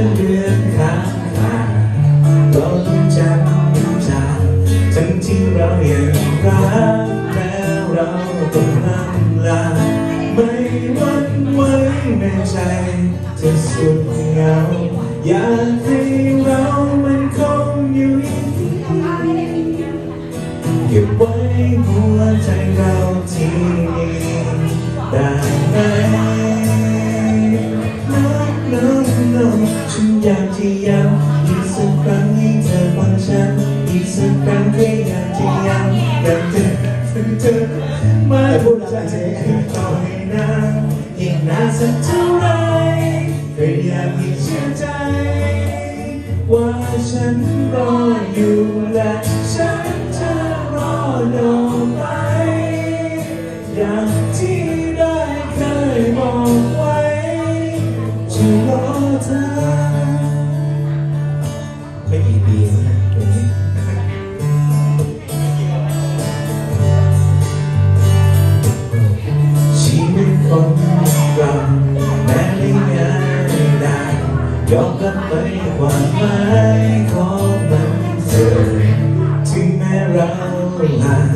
นเดือนข้างขาเราต้องจำจากทั้งที่เรายังรักแล้วเราต้องห้ามลาไม่หวั่นไหวแม้ใจจะสุดเหงาอยากให้เรามันคงอยู่อย่งเก็บไว้หัวใจเราที่นี่ได้ไหม สักครั้งแค่ยางที่ย้ำอยากเธอถึงเธอมาพูดใจต่อให้นานอีกนานสักเท่าไรก็อยากให้เชื่อใจ ว่าฉันรออยู่และฉันจะรอรอไปอ ยอมรับไปความหมายของมันเถิดถึงแม้เราห่าง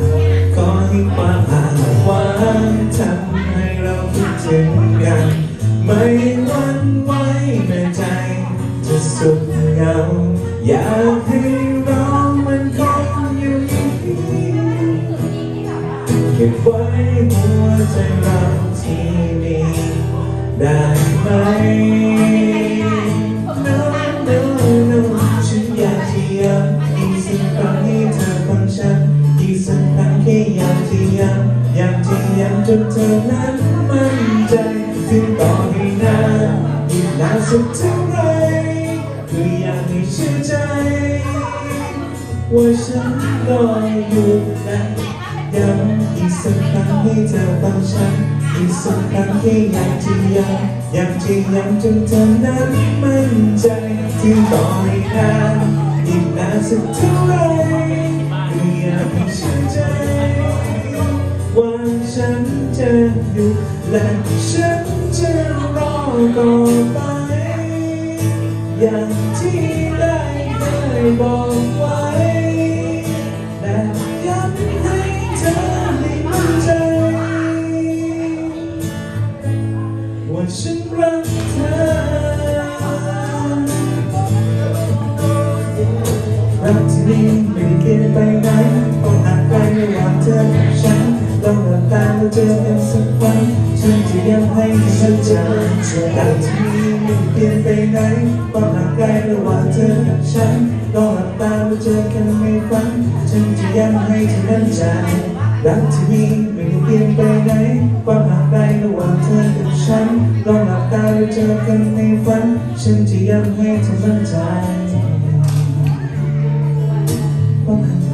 ขอให้ความห่างหวานทำให้เราคิดถึงกัน ไม่หวั่นไหวแม้ใจ จะสุดเหงาอยากให้เรามันคงอยู่อย่นี้เก็บไว้หัวใจเราที่นี่ได้ไหม นเธอนั้นมั่นใจถึงต่อให้นานอีกนานสักเท่าไรคืออยากให้เชื่อใจว่าฉันรออยู่และย้ำอีกสักครั้งให้เธอฟังฉันอีกสักครั้งแค่อยากที่ย้ำอยากที่ย้ำจนเธอนั้นมั่นใจถึงต่อให้นานอีกนานสักเท่าไร และฉันจะรอต่อไป อย่างที่ได้เคยบอกไว้และย้ำให้เธอได้มั่นใจ ว่าฉันรักเธอรักที่นี้ไม่ได้เปลี่ยนไปไหนต้องห่างไกลระหว่างเธอกับฉัน ต้องหลับตาเราเจอกันสักวันฉันจะยังให้ฉันเจอแต่ที่ไม่เปลี่ยนไปไหนความห่างไกลระหว่างเธอและฉันต้องหลับตาเราเจอกันในฝันฉันจะยังให้เธอนั้นใจรักที่มีไม่ได้เปลี่ยนไปไหนความห่างไกลระหว่างเธอและฉันลองหลับตาเราเจอกันในฝัน ฉันจะยังให้เธอมั่นใจคว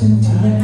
Argentina.